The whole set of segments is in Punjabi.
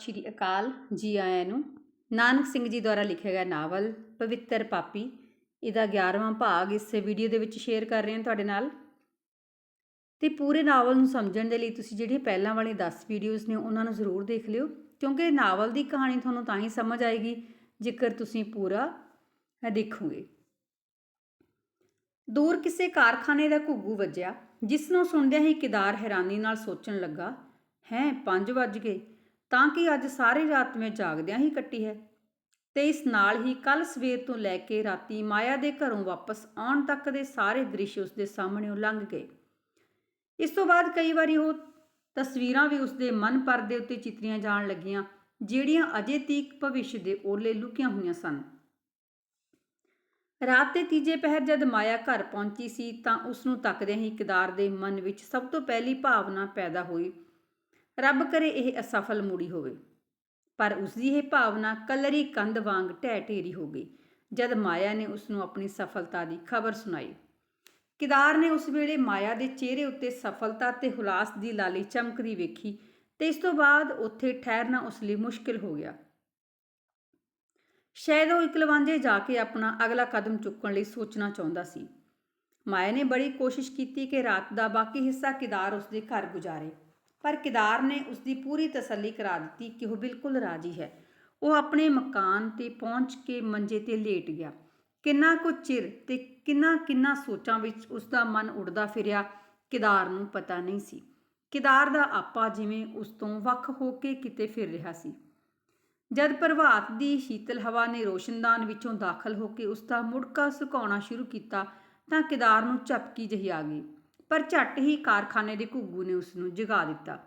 ਸ਼੍ਰੀ ਅਕਾਲ ਜੀ ਆਇਆਂ ਨੂੰ। ਨਾਨਕ ਸਿੰਘ ਜੀ ਦੁਆਰਾ ਲਿਖਿਆ ਗਿਆ ਨਾਵਲ ਪਵਿੱਤਰ ਪਾਪੀ, ਇਹਦਾ 11ਵਾਂ ਭਾਗ ਇਸ ਵੀਡੀਓ ਦੇ ਵਿੱਚ ਸ਼ੇਅਰ ਕਰ ਰਹੇ ਹਾਂ ਤੁਹਾਡੇ ਨਾਲ। ਤੇ ਪੂਰੇ ਨਾਵਲ ਨੂੰ ਸਮਝਣ ਦੇ ਲਈ ਤੁਸੀਂ ਜਿਹੜੀਆਂ ਪਹਿਲਾਂ ਵਾਲੀ 10 ਵੀਡੀਓਜ਼ ਨੇ ਉਹਨਾਂ ਨੂੰ ਜ਼ਰੂਰ ਦੇਖ ਲਿਓ, ਕਿਉਂਕਿ ਨਾਵਲ ਦੀ ਕਹਾਣੀ ਤੁਹਾਨੂੰ ਤਾਂ ਹੀ ਸਮਝ ਆਏਗੀ ਜੇਕਰ ਤੁਸੀਂ ਪੂਰਾ ਦੇਖੋਗੇ। ਦੂਰ ਕਿਸੇ ਕਾਰਖਾਨੇ ਦਾ ਘੁੱਗੂ ਵੱਜਿਆ, ਜਿਸ ਨੂੰ ਸੁਣਦਿਆਂ ਹੀ ਕਿਦਾਰ ਹੈਰਾਨੀ ਨਾਲ ਸੋਚਣ ਲੱਗਾ, ਹੈ 5 ਵੱਜ ਗਏ। ਤਾਂ ਕਿ ਅੱਜ ਸਾਰੀ ਰਾਤ ਮੈਂ ਜਾਗਦਿਆਂ ਹੀ ਕੱਟੀ ਹੈ। ਤੇ ਇਸ ਨਾਲ ਹੀ ਕੱਲ ਸਵੇਰ ਤੋਂ ਲੈ ਕੇ ਰਾਤੀ ਮਾਇਆ ਦੇ ਘਰੋਂ ਵਾਪਸ ਆਉਣ ਤੱਕ ਦੇ ਸਾਰੇ ਦ੍ਰਿਸ਼ ਉਸ ਦੇ ਸਾਹਮਣੇ ਲੰਘ ਗਏ। ਇਸ ਤੋਂ ਬਾਅਦ ਕਈ ਵਾਰੀ ਉਹ ਤਸਵੀਰਾਂ ਵੀ ਉਸ ਦੇ ਮਨ ਪਰਦੇ ਉੱਤੇ ਚਿਤਰੀਆਂ ਜਾਣ ਲੱਗੀਆਂ, ਜਿਹੜੀਆਂ ਅਜੇ ਤੀਕ ਭਵਿੱਖ ਦੇ ਓਲੇ ਲੁਕੀਆਂ ਹੋਈਆਂ ਸਨ। ਰਾਤ ਦੇ ਤੀਜੇ ਪਹਿਰ ਜਦ ਮਾਇਆ ਘਰ ਪਹੁੰਚੀ ਸੀ ਤਾਂ ਉਸ ਨੂੰ ਤੱਕਦਿਆਂ ਹੀ ਕਿਦਾਰ ਦੇ ਮਨ ਵਿੱਚ ਸਭ ਤੋਂ ਪਹਿਲੀ ਭਾਵਨਾ ਪੈਦਾ ਹੋਈ। ਰੱਬ ਕਰੇ ਇਹ ਅਸਫਲ ਮੁੜੀ ਹੋਵੇ। ਪਰ ਉਸ ਦੀ ਇਹ ਭਾਵਨਾ ਕਲਰੀ ਕੰਧ ਵਾਂਗ ਢਹਿ ਢੇਰੀ ਹੋ ਗਈ, ਜਦ ਮਾਇਆ ਨੇ ਉਸ ਨੂੰ ਆਪਣੀ ਸਫਲਤਾ ਦੀ ਖਬਰ ਸੁਣਾਈ। ਕਿਦਾਰ ਨੇ ਉਸ ਵੇਲੇ ਮਾਇਆ ਦੇ ਚਿਹਰੇ ਉੱਤੇ ਸਫਲਤਾ ਤੇ ਹੁਲਾਸ ਦੀ ਲਾਲੀ ਚਮਕਦੀ ਵੇਖੀ ਤੇ ਇਸ ਤੋਂ ਬਾਅਦ ਉੱਥੇ ਠਹਿਰਨਾ ਉਸ ਲਈ ਮੁਸ਼ਕਿਲ ਹੋ ਗਿਆ। ਸ਼ਾਇਦ ਉਹ ਇਕਲਵਾਂਜੇ ਜਾ ਕੇ ਆਪਣਾ ਅਗਲਾ ਕਦਮ ਚੁੱਕਣ ਲਈ ਸੋਚਣਾ ਚਾਹੁੰਦਾ ਸੀ। ਮਾਇਆ ਨੇ ਬੜੀ ਕੋਸ਼ਿਸ਼ ਕੀਤੀ ਕਿ ਰਾਤ ਦਾ ਬਾਕੀ ਹਿੱਸਾ ਕਿਦਾਰ ਉਸਦੇ ਘਰ ਗੁਜ਼ਾਰੇ। ਪਰ ਕਿਦਾਰ ਨੇ ਉਸ ਦੀ ਪੂਰੀ ਤਸੱਲੀ ਕਰਾ ਦਿੱਤੀ ਕਿ ਉਹ ਬਿਲਕੁਲ ਰਾਜੀ ਹੈ। ਉਹ ਆਪਣੇ ਮਕਾਨ ਤੇ ਪਹੁੰਚ ਕੇ ਮੰਜੇ ਤੇ ਲੇਟ ਗਿਆ। ਕਿੰਨਾ ਕੁ ਚਿਰ ਤੇ ਕਿੰਨਾ ਕਿੰਨਾ ਸੋਚਾਂ ਵਿੱਚ ਉਸ ਦਾ ਮਨ ਉੱਡਦਾ ਫਿਰਿਆ, ਕਿਦਾਰ ਨੂੰ ਪਤਾ ਨਹੀਂ ਸੀ। ਕਿਦਾਰ ਦਾ ਆਪਾ ਜਿਵੇਂ ਉਸ ਤੋਂ ਵੱਖ ਹੋ ਕੇ ਕਿਤੇ ਫਿਰ ਰਿਹਾ ਸੀ। ਜਦ ਪ੍ਰਭਾਤ ਦੀ ਸ਼ੀਤਲ ਹਵਾ ਨੇ ਰੋਸ਼ਨਦਾਨ ਵਿੱਚੋਂ ਦਾਖਲ ਹੋ ਕੇ ਉਸ ਦਾ ਮੁੜਕਾ ਸੁਕਾਉਣਾ ਸ਼ੁਰੂ ਕੀਤਾ ਤਾਂ ਕਿਦਾਰ ਨੂੰ ਝਪਕੀ ਜਿਹੀ ਆ ਗਈ। ਪਰ ਝੱਟ ਹੀ ਕਾਰਖਾਨੇ ਦੇ ਘੁੱਗੂ ਨੇ ਉਸ ਨੂੰ ਜਗਾ ਦਿੱਤਾ।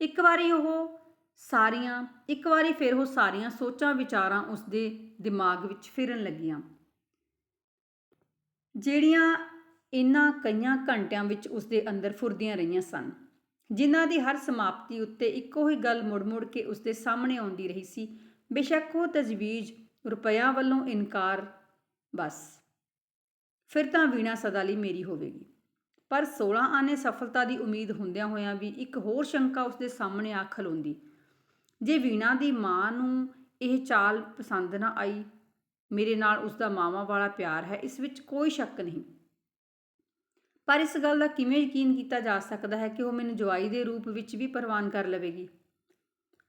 ਇੱਕ ਵਾਰੀ ਉਹ ਸਾਰੀਆਂ, ਇੱਕ ਵਾਰੀ ਫਿਰ ਉਹ ਸਾਰੀਆਂ ਸੋਚਾਂ ਵਿਚਾਰਾਂ ਉਸ ਦੇ ਦਿਮਾਗ ਵਿੱਚ ਫਿਰਨ ਲੱਗੀਆਂ। ਜਿਹੜੀਆਂ ਇਨ੍ਹਾਂ ਕਈਆਂ ਘੰਟਿਆਂ ਵਿੱਚ ਉਸ ਦੇ ਅੰਦਰ ਫੁਰਦੀਆਂ ਰਹੀਆਂ ਸਨ, ਜਿਨ੍ਹਾਂ ਦੀ ਹਰ ਸਮਾਪਤੀ ਉੱਤੇ ਇੱਕੋ ਹੀ ਗੱਲ ਮੁੜ-ਮੁੜ ਕੇ ਉਸ ਦੇ ਸਾਹਮਣੇ ਆਉਂਦੀ ਰਹੀ ਸੀ, ਬੇਸ਼ੱਕ ਉਹ ਤਜਵੀਜ਼ ਰੁਪਇਆ ਵੱਲੋਂ ਇਨਕਾਰ, ਬਸ। ਫਿਰ ਤਾਂ ਵੀਣਾ ਸਦਾ ਲਈ ਮੇਰੀ ਹੋਵੇਗੀ। ਪਰ 16 ਆਨੇ ਸਫਲਤਾ ਦੀ ਉਮੀਦ ਹੁੰਦਿਆਂ ਹੋਇਆਂ ਵੀ ਇੱਕ ਹੋਰ ਸ਼ੰਕਾ ਉਸਦੇ ਸਾਹਮਣੇ ਆ ਖਲੋਂਦੀ ਜੇ ਵੀਣਾ ਦੀ ਮਾਂ ਨੂੰ ਇਹ ਚਾਲ ਪਸੰਦ ਨਾ ਆਈ, ਮੇਰੇ ਨਾਲ ਉਸ ਦਾ ਮਾਵਾ ਵਾਲਾ ਪਿਆਰ ਹੈ, ਇਸ ਵਿੱਚ ਕੋਈ ਸ਼ੱਕ ਨਹੀਂ। ਪਰ ਇਸ ਗੱਲ ਦਾ ਕਿਵੇਂ ਯਕੀਨ ਕੀਤਾ ਜਾ ਸਕਦਾ ਹੈ ਕਿ ਉਹ ਮੈਨੂੰ ਜਵਾਈ ਦੇ ਰੂਪ ਵਿੱਚ ਵੀ ਪ੍ਰਵਾਨ ਕਰ ਲਵੇਗੀ?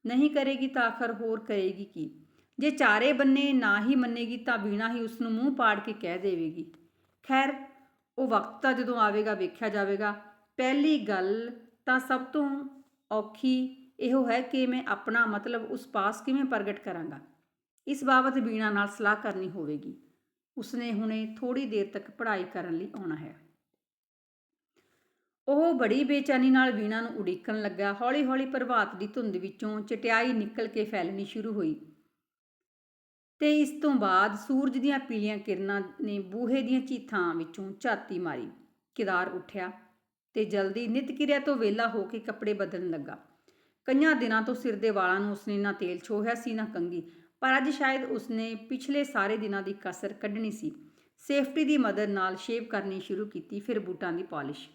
ਨਹੀਂ ਕਰੇਗੀ ਤਾਂ ਆਖਰ ਹੋਰ ਕਰੇਗੀ ਕੀ? ਜੇ ਚਾਰੇ ਬੰਨੇ ਨਾ ਹੀ ਮੰਨੇਗੀ ਤਾਂ ਵੀਣਾ ਹੀ ਉਸ ਨੂੰ ਮੂੰਹ ਪਾੜ ਕੇ ਕਹਿ ਦੇਵੇਗੀ। ਖੈਰ, ਉਹ ਵਕਤ ਤਾਂ ਜਦੋਂ ਆਵੇਗਾ, ਵੇਖਿਆ ਜਾਵੇਗਾ। ਪਹਿਲੀ ਗੱਲ ਤਾਂ ਸਭ ਤੋਂ ਔਖੀ ਇਹੋ ਹੈ ਕਿ ਮੈਂ ਆਪਣਾ ਮਤਲਬ ਉਸ ਪਾਸ ਕਿਵੇਂ ਪ੍ਰਗਟ ਕਰਾਂਗਾ। ਇਸ ਬਾਬਤ ਬੀਣਾ ਨਾਲ ਸਲਾਹ ਕਰਨੀ ਹੋਵੇਗੀ। ਉਸਨੇ ਹੁਣੇ ਥੋੜੀ ਦੇਰ ਤੱਕ ਪੜ੍ਹਾਈ ਕਰਨ ਲਈ ਆਉਣਾ ਹੈ। ਉਹ ਬੜੀ ਬੇਚੈਨੀ ਨਾਲ ਵੀਣਾ ਨੂੰ ਉਡੀਕਣ ਲੱਗਾ। ਹੌਲੀ-ਹੌਲੀ ਪ੍ਰਭਾਤ ਦੀ ਧੁੰਦ ਵਿੱਚੋਂ ਚਟਿਆਈ ਨਿਕਲ ਕੇ ਫੈਲਣੀ ਸ਼ੁਰੂ ਹੋਈ। ਤੇ ਇਸ ਤੋਂ ਬਾਅਦ ਸੂਰਜ ਦੀਆਂ ਪੀਲੀਆਂ ਕਿਰਨਾਂ ਨੇ ਬੂਹੇ ਦੀਆਂ ਚੀਥਾਂ ਵਿੱਚੋਂ ਝਾਤੀ ਮਾਰੀ ਕਿਦਾਰ ਉੱਠਿਆ ਤੇ ਜਲਦੀ ਨਿਤ ਕਿਰਿਆ ਤੋਂ ਵੇਲਾ ਹੋ ਕੇ ਕੱਪੜੇ ਬਦਲਣ ਲੱਗਾ। ਕਈਆਂ ਦਿਨਾਂ ਤੋਂ ਸਿਰ ਦੇ ਵਾਲਾਂ ਨੂੰ ਉਸਨੇ ਨਾ ਤੇਲ ਛੋਹਿਆ ਸੀ, ਨਾ ਕੰਗੀ ਪਰ ਅੱਜ ਸ਼ਾਇਦ ਉਸਨੇ ਪਿਛਲੇ ਸਾਰੇ ਦਿਨਾਂ ਦੀ ਕਸਰ ਕੱਢਣੀ ਸੀ। ਸੇਫਟੀ ਦੀ ਮਦਦ ਨਾਲ ਸ਼ੇਵ ਕਰਨੀ ਸ਼ੁਰੂ ਕੀਤੀ, ਫਿਰ ਬੂਟਾਂ ਦੀ ਪਾਲਿਸ਼।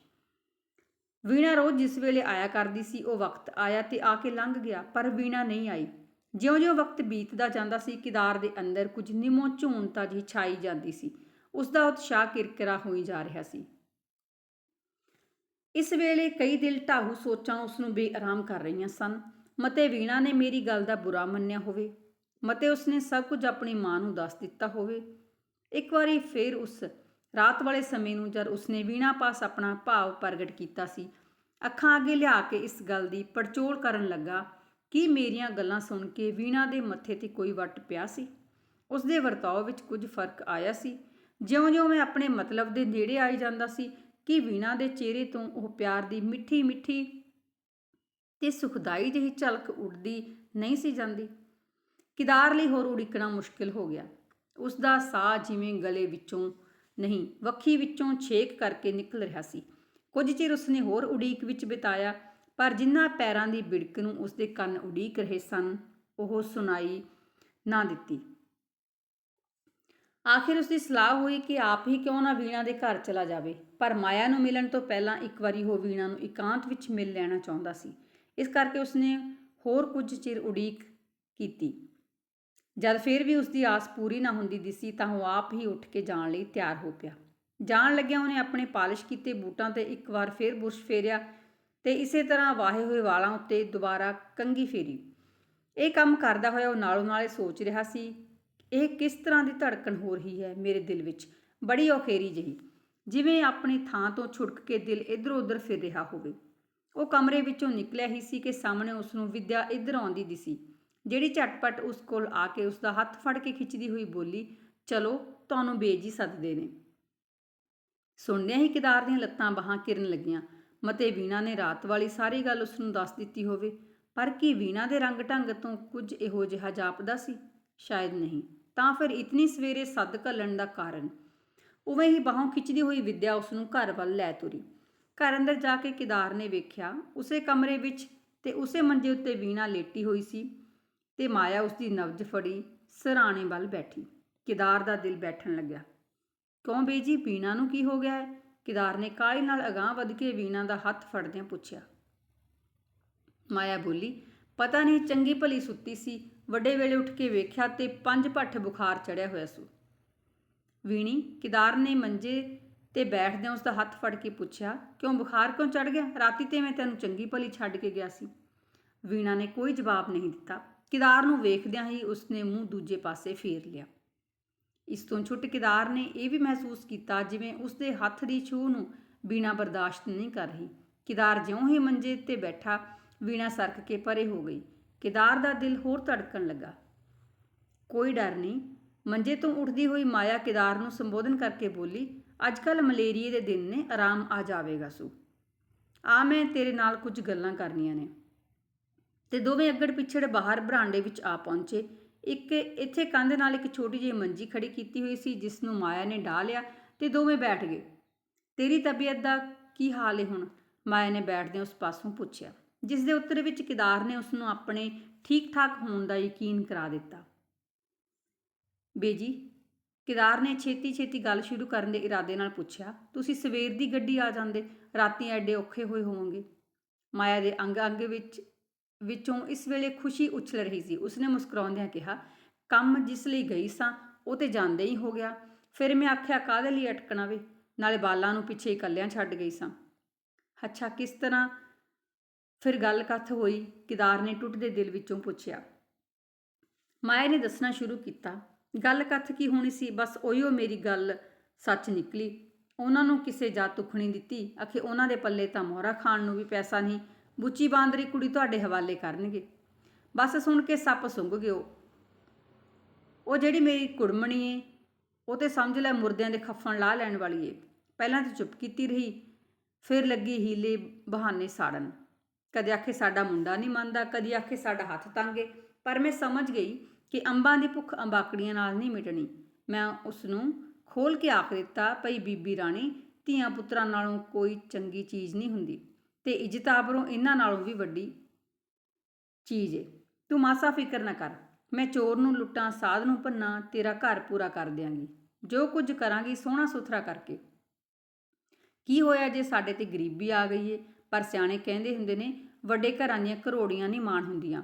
ਵੀਣਾ ਰੋਜ਼ ਜਿਸ ਵੇਲੇ ਆਇਆ ਕਰਦੀ ਸੀ, ਉਹ ਵਕਤ ਆਇਆ ਤੇ ਆ ਕੇ ਲੰਘ ਗਿਆ, ਪਰ ਵੀਣਾ ਨਹੀਂ ਆਈ। ਜਿਉਂ-ਜਿਉਂ ਵਕਤ ਬੀਤਦਾ ਜਾਂਦਾ ਸੀ, ਕਿਦਾਰ ਦੇ ਅੰਦਰ ਕੁਝ ਨਿਮੋ ਝੂਣਤਾ ਜਿਹੀ ਛਾਈ ਜਾਂਦੀ ਸੀ। ਉਸ ਦਾ ਉਤਸ਼ਾਹ ਕਿਰਕਿਰਾ ਹੋਈ ਜਾ ਰਿਹਾ ਸੀ। ਇਸ ਵੇਲੇ ਕਈ ਦਿਲ ਢਾਹੂ ਸੋਚਾਂ ਉਸ ਨੂੰ ਬੇਆਰਾਮ ਕਰ ਰਹੀਆਂ ਸਨ। ਮਤੇ ਵੀਣਾ ਨੇ ਮੇਰੀ ਗੱਲ ਦਾ ਬੁਰਾ ਮੰਨਿਆ ਹੋਵੇ। ਮਤੇ ਉਸਨੇ ਸਭ ਕੁਝ ਆਪਣੀ ਮਾਂ ਨੂੰ ਦੱਸ ਦਿੱਤਾ ਹੋਵੇ। ਇੱਕ ਵਾਰੀ ਫੇਰ ਉਸ ਰਾਤ ਵਾਲੇ ਸਮੇਂ ਨੂੰ ਜਦ ਉਸਨੇ ਵੀਣਾ ਪਾਸ ਆਪਣਾ ਭਾਵ ਪ੍ਰਗਟ ਕੀਤਾ ਸੀ, ਅੱਖਾਂ ਅੱਗੇ ਲਿਆ ਕੇ ਇਸ ਗੱਲ ਦੀ ਪੜਚੋਲ ਕਰਨ ਲੱਗਾ ਕੀ ਮੇਰੀਆਂ ਗੱਲਾਂ ਸੁਣ ਕੇ ਵੀਣਾ ਦੇ ਮੱਥੇ ਤੇ ਕੋਈ ਵੱਟ ਪਿਆ ਸੀ? ਉਸ ਦੇ ਵਰਤਾਓ ਵਿੱਚ ਕੁਝ ਫ਼ਰਕ ਆਇਆ ਸੀ। ਜਿਉਂ-ਜਿਉਂ ਮੈਂ ਆਪਣੇ ਮਤਲਬ ਦੇ ਨੇੜੇ ਆਈ ਜਾਂਦਾ ਸੀ ਕਿ ਵੀਣਾ ਦੇ ਚਿਹਰੇ ਤੋਂ ਉਹ ਪਿਆਰ ਦੀ ਮਿੱਠੀ ਮਿੱਠੀ ਤੇ ਸੁਖਦਾਈ ਜਿਹੀ ਝਲਕ ਉੱਡਦੀ ਨਹੀਂ ਸੀ ਜਾਂਦੀ। ਕਿਦਾਰ ਲਈ ਹੋਰ ਉਡੀਕਣਾ ਮੁਸ਼ਕਿਲ ਹੋ ਗਿਆ। ਉਸ ਦਾ ਸਾਹ ਜਿਵੇਂ ਗਲੇ ਵਿੱਚੋਂ ਨਹੀਂ, ਵੱਖੀ ਵਿੱਚੋਂ ਛੇਕ ਕਰਕੇ ਨਿਕਲ ਰਿਹਾ ਸੀ। ਕੁਝ ਚਿਰ ਉਸਨੇ ਹੋਰ ਉਡੀਕ ਵਿੱਚ ਬਿਤਾਇਆ ਪਰ ਜਿੰਨਾ ਪੈਰਾਂ ਦੀ ਬਿੜਕ ਨੂੰ ਉਸਦੇ ਕੰਨ ਉਡੀਕ ਰਹੇ ਸਨ, ਉਹ ਸੁਣਾਈ ਨਾ ਦਿੱਤੀ। ਆਖਿਰ ਉਸਦੀ ਸਲਾਹ ਹੋਈ ਕਿ ਆਪ ਹੀ ਕਿਉਂ ਨਾ ਵੀਣਾ ਦੇ ਘਰ ਚਲਾ ਜਾਵੇ, ਪਰ ਮਾਇਆ ਨੂੰ ਮਿਲਣ ਤੋਂ ਪਹਿਲਾਂ ਇੱਕ ਵਾਰੀ ਉਹ ਵੀਣਾ ਨੂੰ ਇਕਾਂਤ ਵਿੱਚ ਮਿਲ ਲੈਣਾ ਚਾਹੁੰਦਾ ਸੀ। ਇਸ ਕਰਕੇ ਉਸਨੇ ਹੋਰ ਕੁਝ ਚਿਰ ਉਡੀਕ ਕੀਤੀ। ਜਦ ਫਿਰ ਵੀ ਉਸਦੀ ਆਸ ਪੂਰੀ ਨਾ ਹੁੰਦੀ ਦਿਸੀ ਤਾਂ ਉਹ ਆਪ ਹੀ ਉੱਠ ਕੇ ਜਾਣ ਲਈ ਤਿਆਰ ਹੋ ਪਿਆ। ਜਾਣ ਲੱਗਿਆ ਉਹਨੇ ਆਪਣੇ ਪਾਲਿਸ਼ ਕੀਤੇ ਬੂਟਾਂ ਤੇ ਇੱਕ ਵਾਰ ਫਿਰ ਬੁਰਸ਼ ਫੇਰਿਆ ਤੇ ਇਸੇ ਤਰ੍ਹਾਂ ਵਾਹੇ ਹੋਏ ਵਾਲਾਂ ਉੱਤੇ ਦੁਬਾਰਾ ਕੰਗੀ ਫੇਰੀ। ਇਹ ਕੰਮ ਕਰਦਾ ਹੋਇਆ ਉਹ ਨਾਲੋਂ ਨਾਲੇ ਸੋਚ ਰਿਹਾ ਸੀ, ਇਹ ਕਿਸ ਤਰ੍ਹਾਂ ਦੀ ਧੜਕਣ ਹੋ ਰਹੀ ਹੈ ਮੇਰੇ ਦਿਲ ਵਿੱਚ? ਬੜੀ ਔਖੇਰੀ ਜਿਹੀ। ਜਿਵੇਂ ਆਪਣੀ ਥਾਂ ਤੋਂ ਛੁਟਕ ਕੇ ਦਿਲ ਇੱਧਰ ਉੱਧਰ ਫਿਰ ਰਿਹਾ ਹੋਵੇ। ਉਹ ਕਮਰੇ ਵਿੱਚੋਂ ਨਿਕਲਿਆ ਹੀ ਸੀ ਕਿ ਸਾਹਮਣੇ ਉਸ ਨੂੰ ਵਿਦਿਆ ਇੱਧਰ ਆਉਂਦੀ ਦਿਸੀ ਜਿਹੜੀ ਝਟਪਟ ਉਸ ਕੋਲ ਆ ਕੇ ਉਸ ਦਾ ਹੱਥ ਫੜ ਕੇ ਖਿੱਚਦੀ ਹੋਈ ਬੋਲੀ, ਚਲੋ, ਤੁਹਾਨੂੰ ਬੇਜੀ ਸੱਦਦੇ ਨੇ। ਸੁਣਦਿਆਂ ਹੀ ਕਿਦਾਰ ਦੀਆਂ ਲੱਤਾਂ ਬਾਹਾਂ ਕਿਰਨ ਲੱਗੀਆਂ। ਮਤੇ ਵੀਣਾ ਨੇ ਰਾਤ ਵਾਲੀ ਸਾਰੀ ਗੱਲ ਉਸ ਨੂੰ ਦੱਸ ਦਿੱਤੀ ਹੋਵੇ। ਪਰ ਕੀ ਵੀਣਾ ਦੇ ਰੰਗ ਢੰਗ ਤੋਂ ਕੁਝ ਇਹੋ ਜਿਹਾ ਜਾਪਦਾ ਸੀ? ਸ਼ਾਇਦ ਨਹੀਂ। ਤਾਂ ਫਿਰ ਇਤਨੀ ਸਵੇਰੇ ਸੱਦ ਘੱਲਣ ਦਾ ਕਾਰਨ? ਉਵੇਂ ਹੀ ਬਾਹੋਂ ਖਿੱਚਦੀ ਹੋਈ ਵਿਦਿਆ ਉਸ ਨੂੰ ਘਰ ਵੱਲ ਲੈ ਤੁਰੀ। ਘਰ ਅੰਦਰ ਜਾ ਕੇ ਕਿਦਾਰ ਨੇ ਵੇਖਿਆ, ਉਸੇ ਕਮਰੇ ਵਿੱਚ ਤੇ ਉਸੇ ਮੰਜੇ ਉੱਤੇ ਵੀਣਾ ਲੇਟੀ ਹੋਈ ਸੀ ਤੇ ਮਾਇਆ ਉਸ ਦੀ ਨਬਜ ਫੜੀ, ਸਰਾਣੇ ਵੱਲ ਬੈਠੀ। ਕਿਦਾਰ ਦਾ ਦਿਲ ਬੈਠਣ ਲੱਗਿਆ। ਕਿਉਂ ਬੇਜੀ ਵੀਣਾ ਨੂੰ ਕੀ ਹੋ ਗਿਆ ਹੈ? ਕਿਦਾਰ ਨੇ ਕਾਹਲੀ ਨਾਲ ਅਗਾਹ ਵੱਧ ਕੇ ਵੀਣਾ ਦਾ ਹੱਥ ਫੜਦਿਆਂ ਪੁੱਛਿਆ। ਮਾਇਆ ਬੋਲੀ, ਪਤਾ ਨਹੀਂ ਚੰਗੀ ਭਲੀ ਸੁੱਤੀ ਸੀ, ਵੱਡੇ ਵੇਲੇ ਉੱਠ ਕੇ ਵੇਖਿਆ ਤੇ ਪੰਜ ਭੱਠ ਬੁਖਾਰ ਚੜਿਆ ਹੋਇਆ ਸੀ। ਵੀਣੀ ਕਿਦਾਰ ਨੇ ਮੰਜੇ ਤੇ ਬੈਠਦਿਆਂ ਉਸ ਦਾ ਹੱਥ ਫੜ ਕੇ ਪੁੱਛਿਆ, ਕਿਉਂ ਬੁਖਾਰ ਕਿਉਂ ਚੜ ਗਿਆ? ਰਾਤੀ ਤੇ ਮੈਂ ਤੈਨੂੰ ਚੰਗੀ ਭਲੀ ਛੱਡ ਕੇ ਗਿਆ ਸੀ। ਵੀਣਾ ਨੇ ਕੋਈ ਜਵਾਬ ਨਹੀਂ ਦਿੱਤਾ। ਕਿਦਾਰ ਨੂੰ ਵੇਖਦਿਆਂ ਹੀ ਉਸਨੇ ਮੂੰਹ ਦੂਜੇ ਪਾਸੇ ਫੇਰ ਲਿਆ। ਇਸ ਤੋਂ ਛੁੱਟ ਕਿਦਾਰ ਨੇ ਇਹ ਵੀ ਮਹਿਸੂਸ ਕੀਤਾ ਜਿਵੇਂ ਉਸਦੇ ਹੱਥ ਦੀ ਛੂਹ ਨੂੰ ਵੀਣਾ ਬਰਦਾਸ਼ਤ ਨਹੀਂ ਕਰ ਰਹੀ। ਕਿਦਾਰ ਜਿਉਂ ਹੀ ਮੰਜੇ ਤੇ ਬੈਠਾ ਵੀਣਾ ਸਰਕ ਕੇ ਪਰੇ ਹੋ ਗਈ। ਕਿਦਾਰ ਦਾ ਦਿਲ ਹੋਰ ਧੜਕਣ ਲੱਗਾ। ਕੋਈ ਡਰ ਨਹੀਂ। ਮੰਜੇ ਤੋਂ ਉੱਠਦੀ ਹੋਈ ਮਾਇਆ ਕਿਦਾਰ ਨੂੰ ਸੰਬੋਧਨ ਕਰਕੇ ਬੋਲੀ ਅੱਜ ਕੱਲ ਮਲੇਰੀਏ ਦੇ ਦਿਨ ਨੇ, ਆਰਾਮ ਆ ਜਾਵੇਗਾ ਸੂ। ਆ ਮੈਂ ਤੇਰੇ ਨਾਲ ਕੁਝ ਗੱਲਾਂ ਕਰਨੀਆਂ ਨੇ। ਤੇ ਦੋਵੇਂ ਅੱਗੜ ਪਿਛੜ ਬਾਹਰ ਬਰਾਂਡੇ ਵਿੱਚ ਆ ਪਹੁੰਚੇ। ਇੱਕ ਇੱਥੇ ਕੰਧ ਨਾਲ ਇੱਕ ਛੋਟੀ ਜਿਹੀ ਮੰਜੀ ਖੜੀ ਕੀਤੀ ਹੋਈ ਸੀ ਜਿਸ ਨੂੰ ਮਾਇਆ ਨੇ ਢਾ ਲਿਆ ਤੇ ਦੋਵੇਂ ਬੈਠ ਗਏ। ਤੇਰੀ ਤਬੀਅਤ ਦਾ ਕੀ ਹਾਲ ਹੈ ਹੁਣ? ਮਾਇਆ ਨੇ ਬੈਠਦਿਆਂ ਉਸ ਪਾਸੋਂ ਪੁੱਛਿਆ, ਜਿਸ ਦੇ ਉੱਤਰ ਵਿੱਚ ਕਿਦਾਰ ਨੇ ਉਸ ਨੂੰ ਆਪਣੇ ਠੀਕ ਠਾਕ ਹੋਣ ਦਾ ਯਕੀਨ ਕਰਾ ਦਿੱਤਾ। ਬੇਜੀ, ਕਿਦਾਰ ਨੇ ਛੇਤੀ ਛੇਤੀ ਗੱਲ ਸ਼ੁਰੂ ਕਰਨ ਦੇ ਇਰਾਦੇ ਨਾਲ ਪੁੱਛਿਆ, ਤੁਸੀਂ ਸਵੇਰ ਦੀ ਗੱਡੀ ਆ ਜਾਂਦੇ, ਰਾਤੀ ਐਡੇ ਔਖੇ ਹੋਏ ਹੋਵੋਗੇ। ਮਾਇਆ ਦੇ ਅੰਗ ਅੰਗ ਵਿੱਚ ਵਿੱਚੋਂ ਇਸ ਵੇਲੇ ਖੁਸ਼ੀ ਉਛਲ ਰਹੀ ਸੀ। ਉਸਨੇ ਮੁਸਕਰਾਉਂਦਿਆਂ ਕਿਹਾ, ਕੰਮ ਜਿਸ ਲਈ ਗਈ ਸਾਂ, ਉਹ ਤੇ ਜਾਂਦੇ ਹੀ ਹੋ ਗਿਆ। ਫਿਰ ਮੈਂ ਆਖਿਆ, ਕਾਹਦੇ ਲਈ ਅਟਕਣਾ ਵੇ ਨਾਲੇ ਬਾਲਾਂ ਨੂੰ ਪਿੱਛੇ ਇਕੱਲਿਆਂ ਛੱਡ ਗਈ ਸਾਂ। ਅੱਛਾ, ਕਿਸ ਤਰ੍ਹਾਂ ਫਿਰ ਗੱਲ ਕੱਥ ਹੋਈ? ਕਿਦਾਰ ਨੇ ਟੁੱਟਦੇ ਦਿਲ ਵਿੱਚੋਂ ਪੁੱਛਿਆ। ਮਾਇਆ ਨੇ ਦੱਸਣਾ ਸ਼ੁਰੂ ਕੀਤਾ। ਗੱਲ ਕੱਥ ਕੀ ਹੋਣੀ ਸੀ? ਬਸ ਉਹੀਓ ਮੇਰੀ ਗੱਲ ਸੱਚ ਨਿਕਲੀ। ਉਹਨਾਂ ਨੂੰ ਕਿਸੇ ਜਾ ਤੁਖਣੀ ਦਿੱਤੀ। ਅਖੇ ਉਹਨਾਂ ਦੇ ਪੱਲੇ ਤਾਂ ਮੋਹਰਾ ਖਾਣ ਨੂੰ ਵੀ ਪੈਸਾ ਨਹੀਂ। ਬੁੱਚੀ ਬਾਂਦਰੀ ਕੁੜੀ ਤੁਹਾਡੇ ਹਵਾਲੇ ਕਰਨਗੇ। ਬਸ ਸੁਣ ਕੇ ਸੱਪ ਸੁੰਘ ਗਿਓ। ਉਹ ਜਿਹੜੀ ਮੇਰੀ ਕੁੜਮਣੀ ਏ, ਉਹ ਤੇ ਸਮਝ ਲੈ ਮੁਰਦਿਆਂ ਦੇ ਖੱਫਣ ਲਾ ਲੈਣ ਵਾਲੀ ਏ। ਪਹਿਲਾਂ ਤਾਂ ਚੁੱਪ ਕੀਤੀ ਰਹੀ, ਫਿਰ ਲੱਗੀ ਹੀਲੇ ਬਹਾਨੇ ਸਾੜਨ। ਕਦੇ ਆਖੇ ਸਾਡਾ ਮੁੰਡਾ ਨਹੀਂ ਮੰਨਦਾ, ਕਦੇ ਆਖੇ ਸਾਡਾ ਹੱਥ ਤੰਗੇ ਪਰ ਮੈਂ ਸਮਝ ਗਈ ਕਿ ਅੰਬਾਂ ਦੀ ਭੁੱਖ ਅੰਬਾਕੜੀਆਂ ਨਾਲ ਨਹੀਂ ਮਿਟਣੀ। ਮੈਂ ਉਸ ਨੂੰ ਖੋਲ ਕੇ ਆਖ ਦਿੱਤਾ, ਭਈ ਬੀਬੀ ਰਾਣੀ, ਧੀਆਂ ਪੁੱਤਰਾਂ ਨਾਲੋਂ ਕੋਈ ਚੰਗੀ ਚੀਜ਼ ਨਹੀਂ ਹੁੰਦੀ। ਤੇ ਇੱਜ਼ਤ ਆਬਰੋਂ ਇਹਨਾਂ ਨਾਲੋਂ ਵੀ ਵੱਡੀ ਚੀਜ਼ ਏ। ਤੂੰ ਮਾਸਾ ਫਿਕਰ ਨਾ ਕਰ। ਮੈਂ ਚੋਰ ਨੂੰ ਲੁੱਟਾਂ, ਸਾਧ ਨੂੰ ਭੰਨਾ, ਤੇਰਾ ਘਰ ਪੂਰਾ ਕਰ ਦਿਆਂਗੀ। ਜੋ ਕੁਝ ਕਰਾਂਗੀ ਸੋਹਣਾ ਸੁਥਰਾ ਕਰਕੇ। ਕੀ ਹੋਇਆ ਜੇ ਸਾਡੇ ਤੇ ਗਰੀਬੀ ਆ ਗਈ ਏ? ਪਰ ਸਿਆਣੇ ਕਹਿੰਦੇ ਹੁੰਦੇ ਨੇ, ਵੱਡੇ ਘਰਾਂ ਦੀਆਂ ਘਰੋੜੀਆਂ ਨਹੀਂ ਮਾਣ ਹੁੰਦੀਆਂ।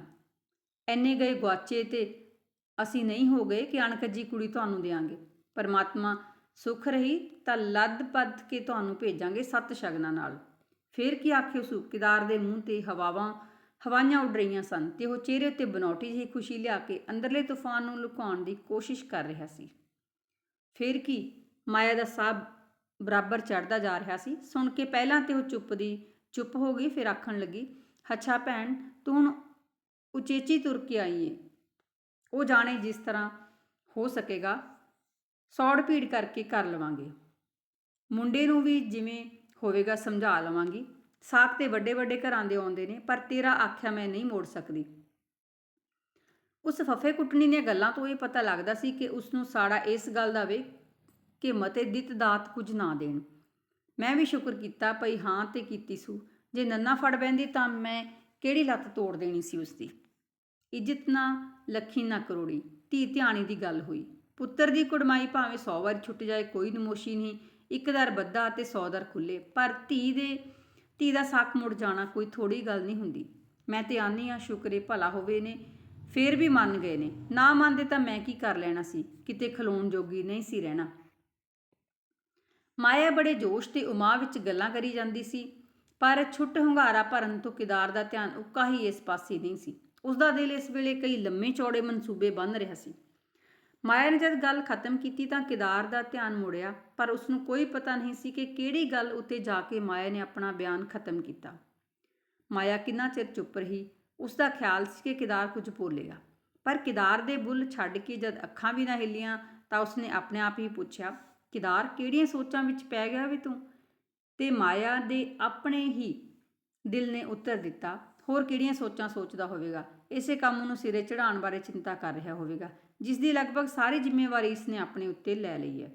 ਐਨੇ ਗਏ ਗਵਾਚੇ ਤੇ ਅਸੀਂ ਨਹੀਂ ਹੋ ਗਏ ਕਿ ਅਣਕੱਜੀ ਕੁੜੀ ਤੁਹਾਨੂੰ ਦੇਾਂਗੇ ਪਰਮਾਤਮਾ ਸੁਖ ਰਹੀ ਤਾਂ ਲੱਦ ਪੱਦ ਕੇ ਤੁਹਾਨੂੰ ਭੇਜਾਂਗੇ ਸੱਤ ਸ਼ਗਨਾਂ ਨਾਲ। ਫਿਰ ਕੀ ਆਖਿਓ ਸੁੱਕੀਦਾਰ ਦੇ ਮੂੰਹ ਤੇ ਹਵਾਵਾਂ, ਹਵਾਈਆਂ ਉੱਡ ਰਹੀਆਂ ਸਨ ਤੇ ਉਹ ਚਿਹਰੇ ਉੱਤੇ ਬਨੌਟੀ ਜਿਹੀ ਖੁਸ਼ੀ ਲਿਆ ਕੇ ਅੰਦਰਲੇ ਤੂਫਾਨ ਨੂੰ ਲੁਕਾਉਣ ਦੀ ਕੋਸ਼ਿਸ਼ ਕਰ ਰਿਹਾ ਸੀ। ਫਿਰ ਕੀ ਮਾਇਆ ਦਾ ਸਾਹ ਬਰਾਬਰ ਚੜਦਾ ਜਾ ਰਿਹਾ ਸੀ। ਸੁਣ ਕੇ ਪਹਿਲਾਂ ਤੇ ਉਹ ਚੁੱਪ ਦੀ, ਚੁੱਪ ਹੋ ਗਈ, ਫਿਰ ਆਖਣ ਲੱਗੀ, ਅੱਛਾ ਭੈਣ, ਤੂੰ ਹੁਣ ਉਚੇਚੀ ਤੁਰ ਕੇ ਆਈ ਏ। ਉਹ ਜਾਣੇ ਜਿਸ ਤਰ੍ਹਾਂ ਹੋ ਸਕੇਗਾ, ਸੌੜ ਭੀੜ ਕਰਕੇ ਕਰ ਲਵਾਂਗੇ। ਮੁੰਡੇ ਨੂੰ ਵੀ ਜਿਵੇਂ ਹੋਵੇਗਾ, ਸਮਝਾ ਲਵਾਂਗੀ। ਸਾਕ ਤੇ ਵੱਡੇ ਵੱਡੇ ਘਰਾਂ ਦੇ ਆਉਂਦੇ ਨੇ, ਪਰ ਤੇਰਾ ਆਖਿਆ ਮੈਂ ਨਹੀਂ ਮੋੜ ਸਕਦੀ। ਉਸ ਫਫੇ ਕੁੱਟਣੀ ਦੀਆਂ ਗੱਲਾਂ ਤੋਂ ਇਹ ਪਤਾ ਲੱਗਦਾ ਸੀ ਕਿ ਉਸ ਨੂੰ ਸਾੜਾ ਇਸ ਗੱਲ ਦਾ ਵੇ ਕਿ ਮਤੇ ਦਿੱਤ ਦਾਤ ਕੁਝ ਨਾ ਦੇਣ। ਮੈਂ ਵੀ ਸ਼ੁਕਰ ਕੀਤਾ ਭਈ ਹਾਂ ਤੇ ਕੀਤੀ ਸੂ। ਜੇ ਨੰਨਾ ਫੜ ਬੈਂਦੀ ਤਾਂ ਮੈਂ ਕਿਹੜੀ ਲੱਤ ਤੋੜ ਦੇਣੀ ਸੀ ਉਸ ਦੀ ਇੱਜ਼ਤ ਨਾ, ਲੱਖੀ ਨਾ ਕਰੋੜੀ। ਧੀ ਧਿਆਣੀ ਦੀ ਗੱਲ ਹੋਈ। ਪੁੱਤਰ ਦੀ ਕੁੜਮਾਈ ਭਾਵੇਂ 100 ਵਾਰ ਛੁੱਟ ਜਾਏ, ਕੋਈ ਨਮੋਸ਼ੀ ਨਹੀਂ। ਇੱਕ ਦਰ ਬੱਧਾ ਅਤੇ 100 ਦਰ ਖੁੱਲੇ ਪਰ ਧੀ ਦੇ, ਧੀ ਦਾ ਸੱਕ ਮੁੜ ਜਾਣਾ ਕੋਈ ਥੋੜੀ ਗੱਲ ਨਹੀਂ ਹੁੰਦੀ। ਮੈਂ ਤੇ ਆਨੀ ਆ, ਸ਼ੁਕਰੇ ਭਲਾ ਹੋਵੇ ਨੇ, ਫੇਰ ਵੀ ਮੰਨ ਗਏ ਨੇ। ਨਾ ਮੰਨਦੇ ਤਾਂ ਮੈਂ ਕੀ ਕਰ ਲੈਣਾ ਸੀ? ਕਿਤੇ ਖਲੋਣ ਜੋਗੀ ਨਹੀਂ ਸੀ ਰਹਿਣਾ। ਮਾਇਆ ਬੜੇ ਜੋਸ਼ ਤੇ ਉਮਾ ਵਿੱਚ ਗੱਲਾਂ ਕਰੀ ਜਾਂਦੀ ਸੀ, ਪਰ ਛੁੱਟ ਹੁੰਗਾਰਾ ਭਰਨ ਤੋਂ ਕਿਦਾਰ ਦਾ ਧਿਆਨ ਉੱਕਾ ਹੀ ਇਸ ਪਾਸੇ ਨਹੀਂ ਸੀ। ਉਸ ਦਾ ਦਿਲ ਇਸ ਵੇਲੇ ਕਈ ਲੰਮੇ ਚੌੜੇ ਮਨਸੂਬੇ ਬੰਨ ਰਿਹਾ ਸੀ। ਮਾਇਆ ਨੇ ਜਦ ਗੱਲ ਖਤਮ ਕੀਤੀ ਤਾਂ ਕਿਦਾਰ ਦਾ ਧਿਆਨ ਮੁੜਿਆ, ਪਰ ਉਸ ਨੂੰ ਕੋਈ ਪਤਾ ਨਹੀਂ ਸੀ ਕਿ ਕਿਹੜੀ ਗੱਲ ਉੱਤੇ ਜਾ ਕੇ ਮਾਇਆ ਨੇ ਆਪਣਾ ਬਿਆਨ ਖਤਮ ਕੀਤਾ। ਮਾਇਆ ਕਿੰਨਾ ਚਿਰ ਚੁੱਪ ਰਹੀ ਉਸ ਦਾ ਖਿਆਲ ਸੀ ਕਿ ਕਿਦਾਰ ਕੁਝ ਬੋਲੇਗਾ। ਪਰ ਕਿਦਾਰ ਦੇ ਬੁੱਲ ਛੱਡ ਕੇ ਜਦ ਅੱਖਾਂ ਵੀ ਨਾ ਹਿੱਲੀਆਂ ਤਾਂ ਉਸਨੇ ਆਪਣੇ ਆਪ ਹੀ ਪੁੱਛਿਆ, ਕਿਦਾਰ, ਕਿਹੜੀਆਂ ਸੋਚਾਂ ਵਿੱਚ ਪੈ ਗਿਆ ਵੀ ਤੂੰ? ਤੇ ਮਾਇਆ ਦੇ ਆਪਣੇ ਹੀ ਦਿਲ ਨੇ ਉੱਤਰ ਦਿੱਤਾ, ਹੋਰ ਕਿਹੜੀਆਂ ਸੋਚਾਂ ਸੋਚਦਾ ਹੋਵੇਗਾ? ਇਸੇ ਕੰਮ ਨੂੰ ਸਿਰੇ ਚੜਾਉਣ ਬਾਰੇ ਚਿੰਤਾ ਕਰ ਰਿਹਾ ਹੋਵੇਗਾ। ਜਿਸ ਦੀ ਲਗਭਗ ਸਾਰੀ ਜ਼ਿੰਮੇਵਾਰੀ ਇਸਨੇ ਆਪਣੇ ਉੱਤੇ ਲੈ ਲਈ ਹੈ।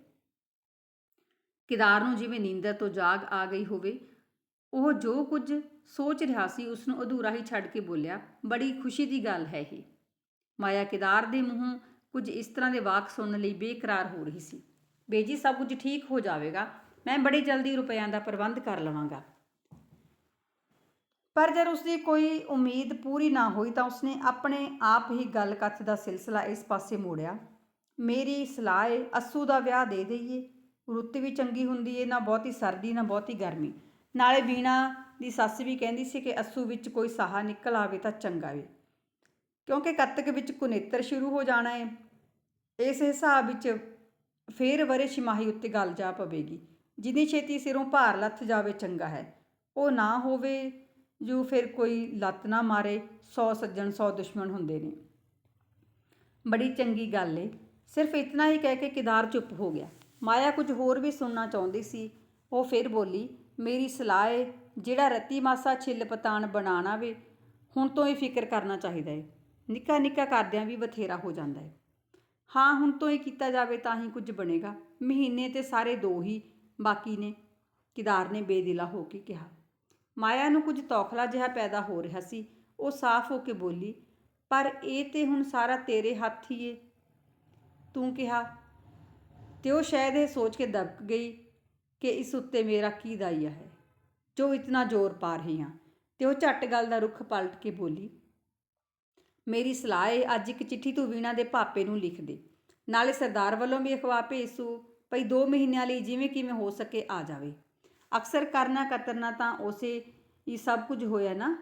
ਕਿਦਾਰ ਨੂੰ ਜਿਵੇਂ ਨੀਂਦਰ ਤੋਂ ਜਾਗ ਆ ਗਈ ਹੋਵੇ, ਉਹ ਜੋ ਕੁਝ ਸੋਚ ਰਿਹਾ ਸੀ ਉਸ ਨੂੰ ਅਧੂਰਾ ਹੀ ਛੱਡ ਕੇ ਬੋਲਿਆ, ਬੜੀ ਖੁਸ਼ੀ ਦੀ ਗੱਲ ਹੈ ਇਹ। ਮਾਇਆ ਕਿਦਾਰ ਦੇ ਮੂੰਹੋਂ ਕੁਝ ਇਸ ਤਰ੍ਹਾਂ ਦੇ ਵਾਕ ਸੁਣਨ ਲਈ ਬੇਕਰਾਰ ਹੋ ਰਹੀ ਸੀ। ਬੇਜੀ, ਸਭ ਕੁਝ ਠੀਕ ਹੋ ਜਾਵੇਗਾ। ਮੈਂ ਬੜੀ ਜਲਦੀ ਰੁਪਇਆਂ ਦਾ ਪ੍ਰਬੰਧ ਕਰ ਲਵਾਂਗਾ। ਪਰ ਜਦ ਉਸਦੀ ਕੋਈ ਉਮੀਦ ਪੂਰੀ ਨਾ ਹੋਈ ਤਾਂ ਉਸਨੇ ਆਪਣੇ ਆਪ ਹੀ ਗੱਲ ਕੱਥ ਦਾ ਸਿਲਸਿਲਾ ਇਸ ਪਾਸੇ ਮੋੜਿਆ। ਮੇਰੀ ਸਲਾਹ ਏ, ਅਸੂ ਦਾ ਵਿਆਹ ਦੇ ਦਈਏ। ਰੁੱਤ ਵੀ ਚੰਗੀ ਹੁੰਦੀ ਏ, ਨਾ ਬਹੁਤੀ ਸਰਦੀ, ਨਾ ਬਹੁਤੀ ਗਰਮੀ। ਨਾਲੇ ਵੀਣਾ ਦੀ ਸੱਸ ਵੀ ਕਹਿੰਦੀ ਸੀ ਕਿ ਅਸੂ ਵਿੱਚ ਕੋਈ ਸਾਹਾ ਨਿਕਲ ਆਵੇ ਤਾਂ ਚੰਗਾ ਵੇ ਕਿਉਂਕਿ ਕੱਤਕ ਵਿੱਚ ਕੁਨੇਤਰ ਸ਼ੁਰੂ ਹੋ ਜਾਣਾ ਏ। ਇਸ ਹਿਸਾਬ ਵਿੱਚ ਫੇਰ ਵਰੇ ਛਿਮਾਹੀ ਉੱਤੇ ਗੱਲ ਜਾ ਪਵੇਗੀ। ਜਿੰਨੀ ਛੇਤੀ ਸਿਰੋਂ ਭਾਰ ਲੱਥ ਜਾਵੇ, ਚੰਗਾ ਹੈ। ਉਹ ਨਾ ਹੋਵੇ ਜੋ ਫਿਰ ਕੋਈ ਲੱਤ ਨਾ ਮਾਰੇ, ਸੌ ਸੱਜਣ, ਸੌ ਦੁਸ਼ਮਣ ਹੁੰਦੇ ਨੇ। ਬੜੀ ਚੰਗੀ ਗੱਲ ਏ। ਸਿਰਫ ਇਤਨਾ ਹੀ ਕਹਿ ਕੇ ਕਿਦਾਰ ਚੁੱਪ ਹੋ ਗਿਆ। ਮਾਇਆ ਕੁਝ ਹੋਰ ਵੀ ਸੁਣਨਾ ਚਾਹੁੰਦੀ ਸੀ। ਉਹ ਫਿਰ ਬੋਲੀ, ਮੇਰੀ ਸਲਾਹ ਏ, ਜਿਹੜਾ ਰਤੀ ਮਾਸਾ ਛਿੱਲ ਪਤਾਣ ਬਣਾਣਾ ਵੇ, ਹੁਣ ਤੋਂ ਹੀ ਫਿਕਰ ਕਰਨਾ ਚਾਹੀਦਾ ਏ। ਨਿੱਕਾ ਨਿੱਕਾ ਕਰਦਿਆਂ ਵੀ ਬਥੇਰਾ ਹੋ ਜਾਂਦਾ ਏ। ਹਾਂ, ਹੁਣ ਤੋਂ ਹੀ ਕੀਤਾ ਜਾਵੇ ਤਾਂ ਹੀ ਕੁਝ ਬਣੇਗਾ। ਮਹੀਨੇ ਤੇ ਸਾਰੇ ਦੋ ਹੀ ਬਾਕੀ ਨੇ। ਕਿਦਾਰ ਨੇ ਬੇਦਿਲਾ ਹੋ ਕੇ ਕਿਹਾ। ਮਾਇਆ ਨੂੰ ਕੁਝ ਤੌਖਲਾ ਜਿਹਾ ਪੈਦਾ ਹੋ ਰਿਹਾ ਸੀ। ਉਹ ਸਾਫ਼ ਹੋ ਕੇ ਬੋਲੀ, ਪਰ ਇਹ ਤੇ ਹੁਣ ਸਾਰਾ ਤੇਰੇ ਹੱਥ ਹੀ ਏ। ਤੂੰ ਕਿਹਾ, ਤੇ ਉਹ ਸ਼ਾਇਦ ਇਹ ਸੋਚ ਕੇ ਦਬਕ ਗਈ ਕਿ ਇਸ ਉੱਤੇ ਮੇਰਾ ਕੀ ਦਾਈਆ ਹੈ, ਜੋ ਇਤਨਾ ਜ਼ੋਰ ਪਾ ਰਹੀ ਹਾਂ ਤੇ ਉਹ ਝੱਟ ਗੱਲ ਦਾ ਰੁੱਖ ਪਲਟ ਕੇ ਬੋਲੀ, ਮੇਰੀ ਸਲਾਹ ਏ, ਅੱਜ ਇੱਕ ਚਿੱਠੀ ਤੂੰ ਵੀਣਾ ਦੇ ਪਾਪੇ ਨੂੰ ਲਿਖ ਦੇ। ਨਾਲੇ ਸਰਦਾਰ ਵੱਲੋਂ ਵੀ ਅਖਵਾ ਭੇਜੂ ਭਈ 2 ਮਹੀਨਿਆਂ ਲਈ ਜਿਵੇਂ ਕਿਵੇਂ ਹੋ ਸਕੇ ਆ ਜਾਵੇ। ਅਕਸਰ ਕਰਨਾ ਕਤਰਨਾ ਤਾਂ ਉਸੇ ਹੀ ਸਭ ਕੁਝ ਹੋਇਆ ਨਾ।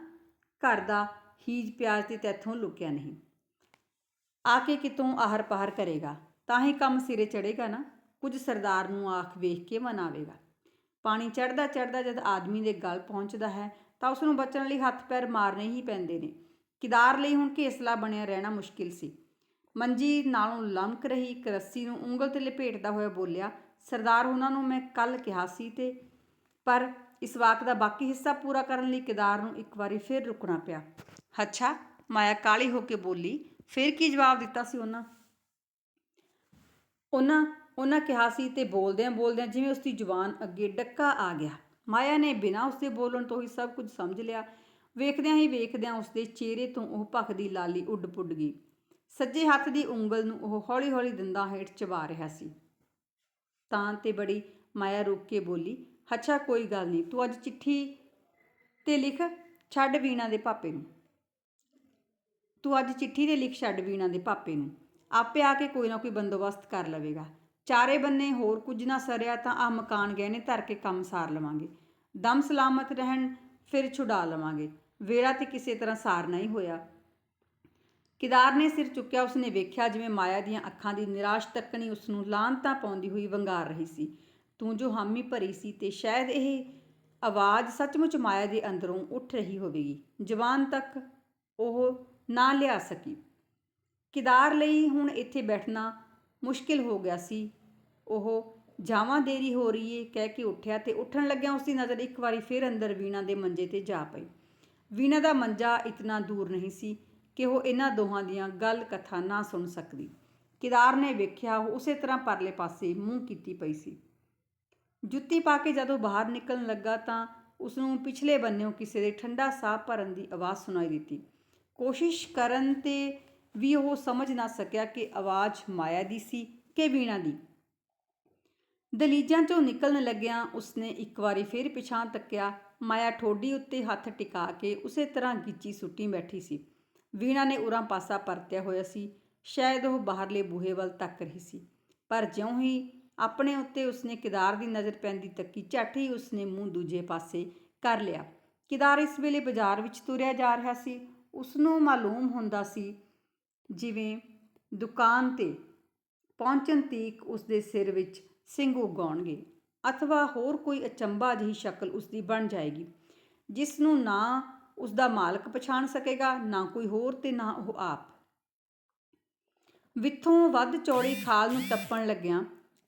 ਘਰ ਦਾ ਹੀਜ ਪਿਆਜ਼ ਤੇ ਤੈਥੋਂ ਲੁਕਿਆ ਨਹੀਂ। ਆ ਕੇ ਕਿਤੋਂ ਆਹਰ ਪਾਹਰ ਕਰੇਗਾ। ਤਾਂ ਹੀ ਕੰਮ ਸਿਰੇ ਚੜੇਗਾ ਨਾ। ਕੁਝ ਸਰਦਾਰ ਨੂੰ ਆਖ ਵੇਖ ਕੇ ਮਨਾਵੇਗਾ ਪਾਣੀ ਚੜਦਾ ਚੜਦਾ ਜਦ ਆਦਮੀ ਦੇ ਗਲ ਪਹੁੰਚਦਾ ਹੈ, ਤਾਂ ਉਸ ਨੂੰ ਬਚਣ ਲਈ ਹੱਥ ਪੈਰ ਮਾਰਨੇ ਹੀ ਪੈਂਦੇ ਨੇ। ਕਿਦਾਰ ਲਈ ਹੁਣ ਘੇਸਲਾ ਬਣਿਆ ਰਹਿਣਾ ਮੁਸ਼ਕਿਲ ਸੀ। ਮੰਜੀ ਨਾਲੋਂ ਲਮਕ ਰਹੀ ਇੱਕ ਰੱਸੀ ਨੂੰ ਉਂਗਲ ਤੇ ਲਪੇਟਦਾ ਹੋਇਆ ਬੋਲਿਆ, ਸਰਦਾਰ, ਉਹਨਾਂ ਨੂੰ ਮੈਂ ਕੱਲ ਕਿਹਾ ਸੀ ਤੇ ਪਰ ਇਸ ਵਾਕ ਦਾ ਬਾਕੀ ਹਿੱਸਾ ਪੂਰਾ ਕਰਨ ਲਈ ਕਿਦਾਰ ਨੂੰ ਇੱਕ ਵਾਰੀ ਫਿਰ ਰੁਕਣਾ ਪਿਆ। ਅੱਛਾ, ਮਾਇਆ ਕਾਲੀ ਹੋ ਕੇ ਬੋਲੀ, ਫਿਰ ਕੀ ਜਵਾਬ ਦਿੱਤਾ ਸੀ ਉਹਨਾਂ? ਉਹਨਾਂ ਉਹਨਾਂ ਕਿਹਾ ਸੀ ਤੇ ਬੋਲਦਿਆਂ ਬੋਲਦਿਆਂ ਜਿਵੇਂ ਉਸ ਦੀ ਜ਼ੁਬਾਨ ਅੱਗੇ ਡੱਕਾ ਆ ਗਿਆ। ਮਾਇਆ ਨੇ ਬਿਨਾਂ ਉਸ ਦੇ ਬੋਲਣ ਤੋਂ ਹੀ ਸਭ ਕੁਝ ਸਮਝ ਲਿਆ। ਵੇਖਦਿਆਂ ਹੀ ਵੇਖਦਿਆਂ ਉਸ ਦੇ ਚਿਹਰੇ ਤੋਂ ਉਹ ਭਖਦੀ ਲਾਲੀ ਉੱਡ ਪੁੱਡ ਗਈ। ਸੱਜੇ ਹੱਥ ਦੀ ਉਂਗਲ ਨੂੰ ਉਹ ਹੌਲੀ-ਹੌਲੀ ਦੰਦਾਂ ਹੇਠ ਚਬਾ ਰਿਹਾ ਸੀ। ਤਾਂ ਤੇ ਬੜੀ ਮਾਇਆ ਰੁਕ ਕੇ ਬੋਲੀ ਅੱਛਾ, ਕੋਈ ਗੱਲ ਨਹੀਂ। ਤੂੰ ਅੱਜ ਚਿੱਠੀ ਤੇ ਲਿਖ, ਛੱਡ ਵੀਣਾ ਦੇ ਪਾਪੇ ਨੂੰ। ਤੂੰ ਅੱਜ ਚਿੱਠੀ ਤੇ ਲਿਖ, ਛੱਡ ਵੀਣਾ ਦੇ ਪਾਪੇ ਨੂੰ। ਆਪੇ ਆ ਕੇ ਕੋਈ ਨਾ ਕੋਈ ਬੰਦੋਬਸਤ ਕਰ ਲਵੇਗਾ। ਚਾਰੇ ਬੰਨੇ ਹੋਰ ਕੁਝ ਨਾ ਸਰਿਆ ਤਾਂ ਆ ਮਕਾਨ ਗਹਿਣੇ ਧਰ ਕੇ ਕੰਮ ਸਾਰ ਲਵਾਂਗੇ। ਦਮ ਸਲਾਮਤ ਰਹਿਣ, ਫਿਰ ਛੁਡਾ ਲਵਾਂਗੇ। ਵੇੜਾ ਤੇ ਕਿਸੇ ਤਰ੍ਹਾਂ ਸਾਰਨਾ ਹੀ ਹੋਇਆ। ਕਿਦਾਰ ਨੇ ਸਿਰ ਚੁੱਕਿਆ, ਉਸਨੇ ਵੇਖਿਆ ਜਿਵੇਂ ਮਾਇਆ ਦੀਆਂ ਅੱਖਾਂ ਦੀ ਨਿਰਾਸ਼ ਤੱਕਣੀ ਉਸ ਨੂੰ ਲਾਂਤਾ ਪਾਉਂਦੀ ਹੋਈ ਵੰਗਾਰ ਰਹੀ ਸੀ। ਤੂੰ ਜੋ ਹਾਮੀ ਭਰੀ ਸੀ ਤੇ ਸ਼ਾਇਦ ਇਹ ਆਵਾਜ਼ ਸੱਚਮੁੱਚ ਮਾਇਆ ਦੇ ਅੰਦਰੋਂ ਉੱਠ ਰਹੀ ਹੋਵੇਗੀ। ਜਵਾਨ ਤੱਕ ਉਹ ਨਾ ਲਿਆ ਸਕੀ। ਕਿਦਾਰ ਲਈ ਹੁਣ ਇੱਥੇ ਬੈਠਣਾ ਮੁਸ਼ਕਿਲ ਹੋ ਗਿਆ ਸੀ। ਉਹ ਜਾਵਾਂ ਦੇਰੀ ਹੋ ਰਹੀ ਏ, ਕਹਿ ਕੇ ਉੱਠਿਆ ਤੇ ਉੱਠਣ ਲੱਗਿਆ ਉਸ ਦੀ ਨਜ਼ਰ ਇੱਕ ਵਾਰੀ ਫੇਰ ਅੰਦਰ ਵੀਣਾ ਦੇ ਮੰਜੇ ਤੇ ਜਾ ਪਈ। ਵੀਣਾ ਦਾ ਮੰਜਾ ਇਤਨਾ ਦੂਰ ਨਹੀਂ ਸੀ ਕਿ ਉਹ ਇਹਨਾਂ ਦੋਹਾਂ ਦੀਆਂ ਗੱਲ ਕਥਾ ਨਾ ਸੁਣ ਸਕਦੀ। ਕਿਦਾਰ ਨੇ ਵੇਖਿਆ ਉਹ ਉਸੇ ਤਰ੍ਹਾਂ ਪਰਲੇ ਪਾਸੇ ਮੂੰਹ ਕੀਤੀ ਪਈ ਸੀ। ਜੁੱਤੀ ਪਾ ਕੇ ਜਦੋਂ ਬਾਹਰ ਨਿਕਲਣ ਲੱਗਾ ਤਾਂ ਉਸ ਨੂੰ ਪਿਛਲੇ ਬੰਨਿਓ ਕਿਸੇ ਦੇ ਠੰਡਾ ਸਾਹ ਭਰਨ ਦੀ ਆਵਾਜ਼ ਸੁਣਾਈ ਦਿੱਤੀ। ਕੋਸ਼ਿਸ਼ ਕਰਨ ਤੇ ਵੀ ਉਹ ਸਮਝ ਨਾ ਸਕਿਆ ਕਿ ਆਵਾਜ਼ ਮਾਇਆ ਦੀ ਸੀ ਕਿ ਵੀਣਾ ਦੀ। ਦਲੀਜਾਂ ਚੋਂ ਨਿਕਲਣ ਲੱਗਿਆਂ ਉਸਨੇ ਇੱਕ ਵਾਰੀ ਫੇਰ ਪਿਛਾਂ ਤੱਕਿਆ। ਮਾਇਆ ਠੋਡੀ ਉੱਤੇ ਹੱਥ ਟਿਕਾ ਕੇ ਉਸੇ ਤਰ੍ਹਾਂ ਗਿੱਚੀ ਸੁੱਟੀ ਬੈਠੀ ਸੀ। ਵੀਣਾ ਨੇ ਉਰਾਂ ਪਾਸਾ ਪਰਤਿਆ ਹੋਇਆ ਸੀ। ਸ਼ਾਇਦ ਉਹ ਬਾਹਰਲੇ ਬੂਹੇ ਵੱਲ ਤੱਕ ਰਹੀ ਸੀ। ਪਰ ਜਿਉਂ ਹੀ ਆਪਣੇ ਉੱਤੇ ਉਸਨੇ ਕਿਦਾਰ ਦੀ ਨਜ਼ਰ ਪੈਂਦੀ ਤੱਕੀ ਝੱਟ ਹੀ ਉਸਨੇ ਮੂੰਹ ਦੂਜੇ ਪਾਸੇ ਕਰ ਲਿਆ। ਕਿਦਾਰ ਇਸ ਵੇਲੇ ਬਾਜ਼ਾਰ ਵਿੱਚ ਤੁਰਿਆ ਜਾ ਰਿਹਾ ਸੀ। ਉਸਨੂੰ ਮਾਲੂਮ ਹੁੰਦਾ ਸੀ ਜਿਵੇਂ ਦੁਕਾਨ ਤੇ ਪਹੁੰਚਣ ਤੀਕ ਉਸਦੇ ਸਿਰ ਵਿੱਚ ਸਿੰਘ ਉਗਾਉਣਗੇ ਅਥਵਾ ਹੋਰ ਕੋਈ ਅਚੰਭਾ ਜਿਹੀ ਸ਼ਕਲ ਉਸਦੀ ਬਣ ਜਾਏਗੀ ਜਿਸ ਨੂੰ ਨਾ ਉਸਦਾ ਮਾਲਕ ਪਛਾਣ ਸਕੇਗਾ, ਨਾ ਕੋਈ ਹੋਰ ਤੇ ਨਾ ਉਹ ਆਪ। ਵਿੱਥੋਂ ਵੱਧ ਚੌੜੀ ਖਾਲ ਨੂੰ ਟੱਪਣ ਲੱਗਿਆਂ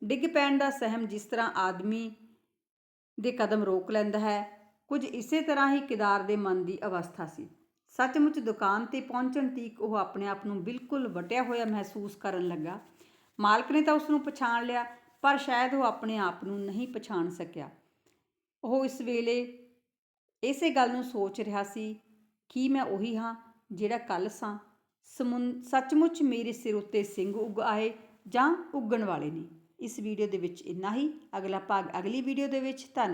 ਡਿੱਗ ਪੈਣ ਦਾ ਸਹਿਮ ਜਿਸ ਤਰ੍ਹਾਂ ਆਦਮੀ ਦੇ ਕਦਮ ਰੋਕ ਲੈਂਦਾ ਹੈ, ਕੁਝ ਇਸੇ ਤਰ੍ਹਾਂ ਹੀ ਕਿਦਾਰ ਦੇ ਮਨ ਦੀ ਅਵਸਥਾ ਸੀ। ਸੱਚਮੁੱਚ ਦੁਕਾਨ ਤੇ ਪਹੁੰਚਣ ਤੀਕ ਉਹ ਆਪਣੇ ਆਪ ਨੂੰ ਬਿਲਕੁਲ ਵਟਿਆ ਹੋਇਆ ਮਹਿਸੂਸ ਕਰਨ ਲੱਗਾ। ਮਾਲਕ ਨੇ ਤਾਂ ਉਸ ਨੂੰ ਪਛਾਣ ਲਿਆ, ਪਰ ਸ਼ਾਇਦ ਉਹ ਆਪਣੇ ਆਪ ਨੂੰ ਨਹੀਂ ਪਛਾਣ ਸਕਿਆ। ਉਹ ਇਸ ਵੇਲੇ ਇਸੇ ਗੱਲ ਨੂੰ ਸੋਚ ਰਿਹਾ ਸੀ, ਕਿ ਮੈਂ ਉਹੀ ਹਾਂ ਜਿਹੜਾ ਕੱਲ ਸਾਂ ਸਮੁੰ, ਸੱਚਮੁੱਚ ਮੇਰੇ ਸਿਰ ਉੱਤੇ ਸਿੰਘ ਉੱਗ ਆਏ ਜਾਂ ਉੱਗਣ ਵਾਲੇ ਨੇ। ਇਸ ਵੀਡੀਓ ਦੇ ਵਿੱਚ ਇੰਨਾ ਹੀ। ਅਗਲਾ ਭਾਗ ਅਗਲੀ ਵੀਡੀਓ ਦੇ ਵਿੱਚ। ਧੰਨਵਾਦ।